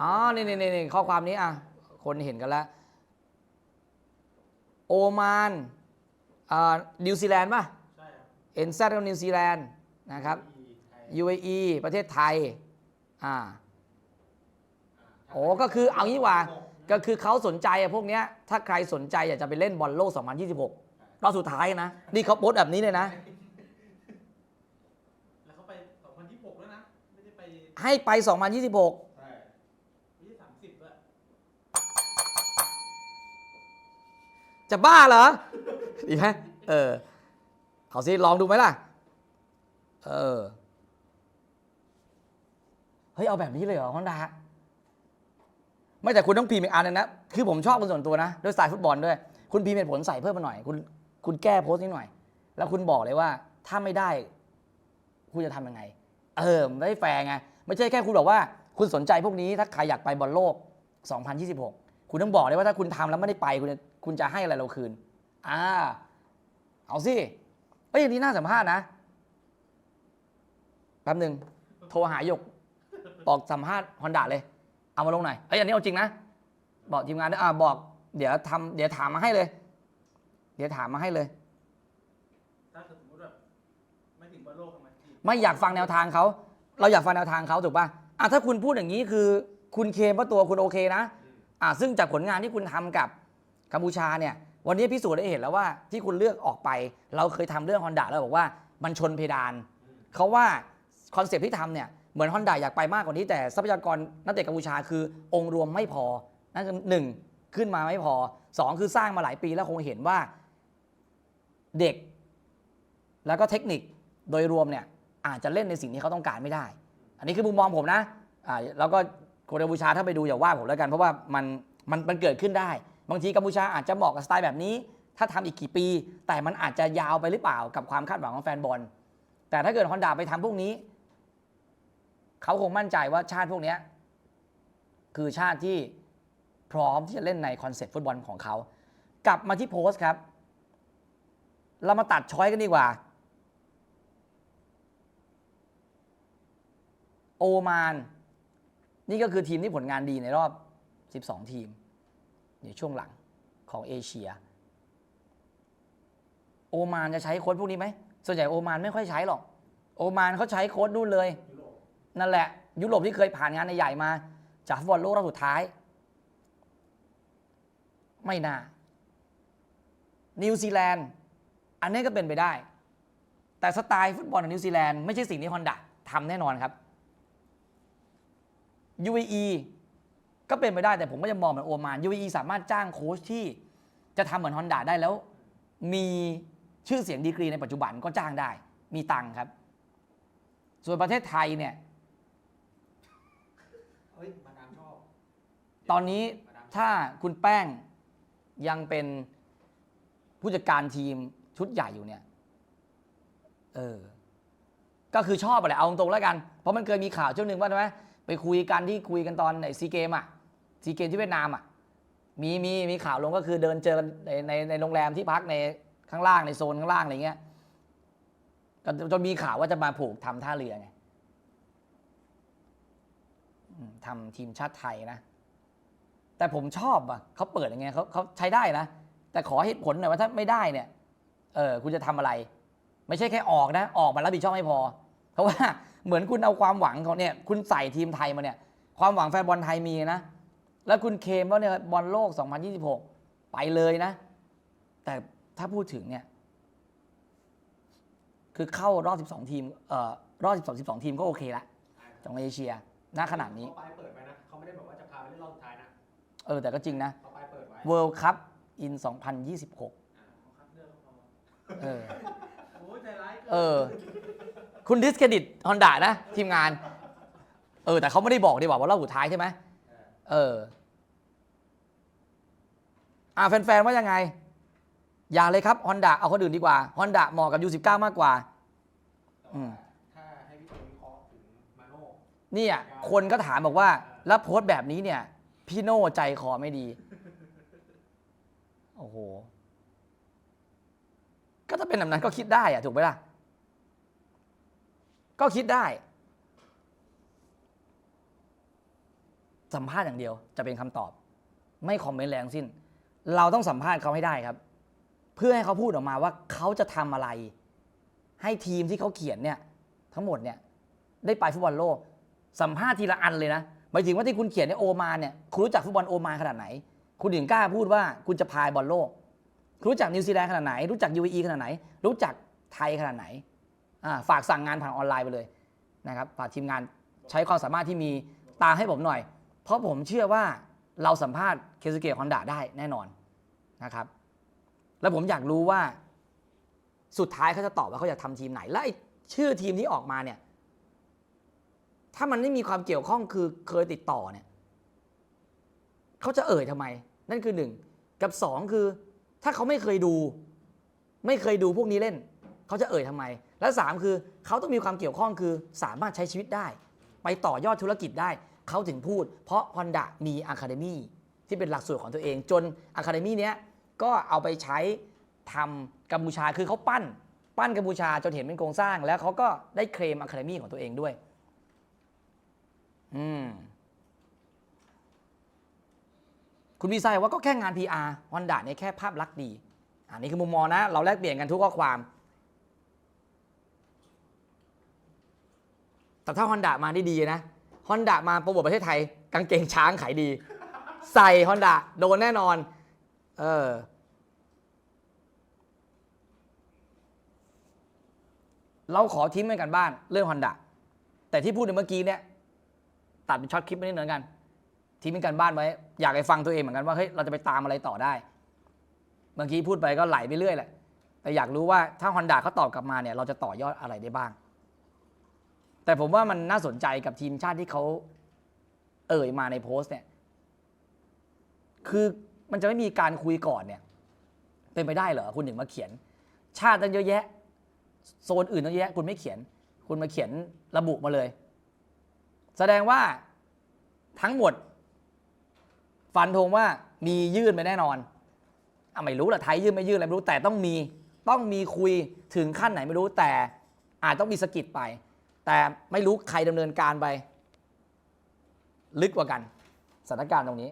อ๋อนี่นี่นี่ข้อความนี้อะ คนเห็นกันแล้ว โอมานอ่านิวซีแลนด์ป่ะใช่ครับเอ็นซกับนิวซีแลนด์นะครับ UAE ประเทศไทย อ่า โอ้ก็คือเอางี้ว่า ก็คือเขาสนใจอะพวกเนี้ย ถ้าใครสนใจอยากจะไปเล่นบอลโลก 2026 รอบสุดท้ายนะ นี่เขาโพสต์แบบนี้เลยนะแล้วเขาไป2026แล้วนะไม่ได้ไปให้ไป 2026 ใช่ไม่ได้30ด้วย จะบ้าเหรอดีไหมเออเขาสิลองดูไหมล่ะ เออ เฮ้ย เอาแบบนี้เลยเหรอฮอนดาไม่แต่คุณต้องพิมพ์อีกอันนึงนะ คือผมชอบคุณส่วนตัวนะ ด้วยสไตล์ฟุตบอลด้วย คุณพิมพ์เหตุผลใส่เพิ่มมาหน่อย คุณ คุณแก้โพสต์นิดหน่อย แล้วคุณบอกเลยว่า ถ้าไม่ได้ คุณจะทำยังไง เออไม่แฟร์ไง ไม่ใช่แค่คุณบอกว่า คุณสนใจพวกนี้ ถ้าใครอยากไปบอลโลก 2026 คุณต้องบอกเลยว่าถ้าคุณทำแล้วไม่ได้ไป คุณจะ คุณจะให้อะไรเราคืน อ่า เอาสิเอ้ยอย่างนี้น่าสัมภาษณ์นะ แป๊บหนึ่งโทรหาหยก บอกสัมภาษณ์ฮอนด้าเลย เอามาลงหน่อย เอ้ยอันนี้เอาจริงนะ บอกทีมงานด้วยอ่าบอก เดี๋ยวทำเดี๋ยวถามมาให้เลย เดี๋ยวถามมาให้เลย ถ้าเกิดสมมติแบบไม่ถึงบอลโลกทำไมทีมไม่อยากฟังแนวทางเขา เราอยากฟังแนวทางเขาถูกป่ะอะถ้าคุณพูดอย่างนี้คือ คุณเคลมว่าตัวคุณโอเคนะ อะซึ่งจากผลงานที่คุณทำกับ กัมพูชาเนี่ยวันนี้พิสูจน์ได้เห็นแล้วว่าที่คุณเลือกออกไป เราเคยทำเรื่องฮอนด้าแล้วบอกว่ามันชนเพดานเขาว่าคอนเซปต์ที่ทำเนี่ยเหมือนฮอนด้าอยากไปมากกว่านี้แต่ทรัพยากรนักเตะกัมพูชาคือองค์รวมไม่พอนั่นคือหนึ่งขึ้นมาไม่พอสองคือสร้างมาหลายปีแล้วคงเห็นว่าเด็ก แล้วก็เทคนิคโดยรวมเนี่ยอาจจะเล่นในสิ่งที่เขาต้องการไม่ได้ อันนี้คือมุมมองผมนะอ่าแล้วก็คนกัมพูชาถ้าไปดูอย่าว่าผมแล้วกัน เพราะว่ามันมันมันเกิดขึ้นได้ บางทีกัมพูชาอาจจะเหมาะกับสไตล์แบบนี้ ถ้าทำอีกกี่ปี แต่มันอาจจะยาวไปหรือเปล่ากับความคาดหวังของแฟนบอล แต่ถ้าเกิดฮอนด้าไปทำพวกนี้ เขาคงมั่นใจว่าชาติพวกเนี้คือชาติที่พร้อมที่จะเล่นในคอนเซ็ปต์ฟุตบอลของเขา กลับมาที่โพสต์ครับ เรามาตัดช้อยกันดีกว่า โอมาน นี่ก็คือทีมที่ผลงานดีในรอบ 12 ทีม ในช่วงหลังของเอเชีย โอมานจะใช้โค้ดพวกนี้ไหมส่วนใหญ่โอมานไม่ค่อยใช้หรอก โอมานเขาใช้โค้ดนู่นเลย นั่นแหละ ยุโรปที่เคยผ่านงานใหญ่มา จากฟุตบอลโลกรอบสุดท้าย ไม่น่า นิวซีแลนด์ อันนี้ก็เป็นไปได้ แต่สไตล์ฟุตบอลของนิวซีแลนด์ไม่ใช่สิ่งที่ฮอนด้าทำแน่นอนครับ UAE ก็เป็นไปได้แต่ผมก็จะมองเหมือนโอมาน UAE สามารถจ้างโค้ชที่จะทำเหมือนฮอนด้าได้แล้ว มีชื่อเสียงดีกรีในปัจจุบันก็จ้างได้ มีตังค์ครับ ส่วนประเทศไทยเนี่ยเฮ้ยมาดามชอบตอนนี้ถ้าคุณแป้งยังเป็นผู้จัดการทีมชุดใหญ่อยู่เนี่ย เออ ก็คือชอบอะไรเอาตรงๆแล้วกัน เพราะมันเคยมีข่าวช่วงหนึ่งว่าใช่ไหมไปคุยกันที่คุยกันตอนในซีเกมอะ ซีเกมที่เวียดนามอะมีมีมีข่าวลงก็คือเดินเจอกันในในในโรงแรมที่พักในข้างล่างในโซนข้างล่างอะไรเงี้ยจนมีข่าวว่าจะมาผูกทำท่าเรือไงทำทีมชาติไทยนะ แต่ผมชอบอะเขาเปิดอย่างเงี้ยเขาเขาใช้ได้นะ แต่ขอเหตุผลหน่อยว่าถ้าไม่ได้เนี่ย เออคุณจะทำอะไร ไม่ใช่แค่ออกนะ ออกมารับผิดชอบไม่พอ เพราะว่าเหมือนคุณเอาความหวังของเนี่ย คุณใส่ทีมไทยมาเนี่ย ความหวังแฟนบอลไทยมีนะ แล้วคุณเคลมว่าเนี่ยบอลโลก 2026 ไปเลยนะ แต่ถ้าพูดถึงเนี่ย คือเข้ารอบ 12 ทีมเอ่อรอบ 12 12 ทีมก็โอเคละของเอเชียณขนาดนี้เขาไปเปิดไปนะเขาไม่ได้บอกว่าจะพาไปเล่นรอบสุดท้ายนะเออ แต่ก็จริงนะเขาไปเปิดไว้ World Cup in 2026อ่าเขาคัดเลือกเขาพอเออโอ้ยใจร้ายกินเออ คุณดิสเครดิตฮอนด้านะ ทีมงาน เออ แต่เขาไม่ได้บอกดีกว่าว่ารอบสุดท้ายใช่ไหมเออเอออ่าแฟนๆว่ายังไง อย่าเลยครับฮอนด้าเอาคนอื่นดีกว่าฮอนด้าเหมาะกับ U19 มากกว่าแต่อืว่ามถ้าให้พี่เตวิเคราะห์ถึงมาโน่นี่อะคนก็ถามบอกว่า แล้วโพสต์แบบนี้เนี่ย พี่โน่ใจคอไม่ดี โอ้โห ก็ถ้าเป็นแบบนั้นก็คิดได้อะถูกไหมล่ะ ก็คิดได้ สัมภาษณ์อย่างเดียวจะเป็นคำตอบ ไม่คอมเมนต์แรงสิ้น เราต้องสัมภาษณ์เขาให้ได้ครับ เพื่อให้เขาพูดออกมาว่าเขาจะทำอะไร ให้ทีมที่เขาเขียนเนี่ยทั้งหมดเนี่ยได้ไปฟุตบอลโลก สัมภาษณ์ทีละอันเลยนะหมายถึงว่าที่คุณเขียนในโอมานเนี่ยคุณรู้จักฟุตบอลโอมานขนาดไหน คุณถึงกล้าพูดว่าคุณจะพายบอลโลกคุณรู้จักนิวซีแลนด์ขนาดไหน รู้จัก UAE ขนาดไหน รู้จักไทยขนาดไหนอ่าฝากสั่งงานผ่านออนไลน์ไปเลยนะครับฝากทีมงานใช้ความสามารถที่มีตามให้ผมหน่อย เพราะผมเชื่อว่า เราสัมภาษณ์เคซุเกะฮอนดาได้แน่นอนนะครับ แล้วผมอยากรู้ว่าสุดท้ายเขาจะตอบว่าเขาอยากทำทีมไหน และไอชื่อทีมที่ออกมาเนี่ย ถ้ามันไม่มีความเกี่ยวข้องคือเคยติดต่อเนี่ยเขาจะเอ่ยทำไม นั่นคือหนึ่งกับสองคือ ถ้าเขาไม่เคยดู ไม่เคยดูพวกนี้เล่นเขาจะเอ่ยทำไม และสามคือเขาต้องมีความเกี่ยวข้องคือสามารถใช้ชีวิตได้ ไปต่อยอดธุรกิจได้ เขาถึงพูด เพราะ Honda มีอะคาเดมี่ที่เป็นหลักสูตรของตัวเอง จนอะคาเดมี่เนี้ยก็เอาไปใช้ทำกัมพูชาคือเขาปั้น ปั้นกัมพูชาจนเห็นเป็นโครงสร้าง แล้วเขาก็ได้เคลมอะคาเดมี่ของตัวเองด้วย อืมคุณวีไซว่าก็แค่งาน PR Honda เนี่ยแค่ภาพลักษณ์ดี อันนี้คือมุมมองนะ เราแลกเปลี่ยนกันทุกข้อความ แต่ถ้า Honda มาได้ดีนะ Honda มาโปรโมทประเทศไทย กางเกงช้างขายดี ใส่ Honda โดนแน่นอน เออเราขอทิ้งไว้กันบ้านเรื่อง Honda แต่ที่พูดในเมื่อกี้เนี่ยตัดเป็นช็อตคลิปไปนิดนึงแล้วกันทิ้งเป็นการบ้านไว้ อยากให้ฟังตัวเองเหมือนกันว่าเฮ้ยเราจะไปตามอะไรต่อได้เมื่อกี้พูดไปก็ไหลไปเรื่อยแหละแต่อยากรู้ว่าถ้าฮอนด้าเขาตอบกลับมาเนี่ยเราจะต่อยอดอะไรได้บ้าง แต่ผมว่ามันน่าสนใจกับทีมชาติที่เขาเอ่ยมาในโพสต์เนี่ย คือมันจะไม่มีการคุยก่อนเนี่ย เป็นไปได้เหรอคุณถึงมาเขียน ชาติตั้งเยอะแยะ โซนอื่นตั้งเยอะแยะ คุณไม่เขียน คุณมาเขียนระบุมาเลย แสดงว่าทั้งหมด ฟันธงว่ามียื่นไปแน่นอนอะไม่รู้แหละไทยยื่นไม่ยื่นอะไรไม่รู้แต่ต้องมีต้องมีคุยถึงขั้นไหนไม่รู้แต่อาจต้องมีสกิดไป แต่ไม่รู้ใครดำเนินการไปลึกกว่ากันสถานการณ์ตรงนี้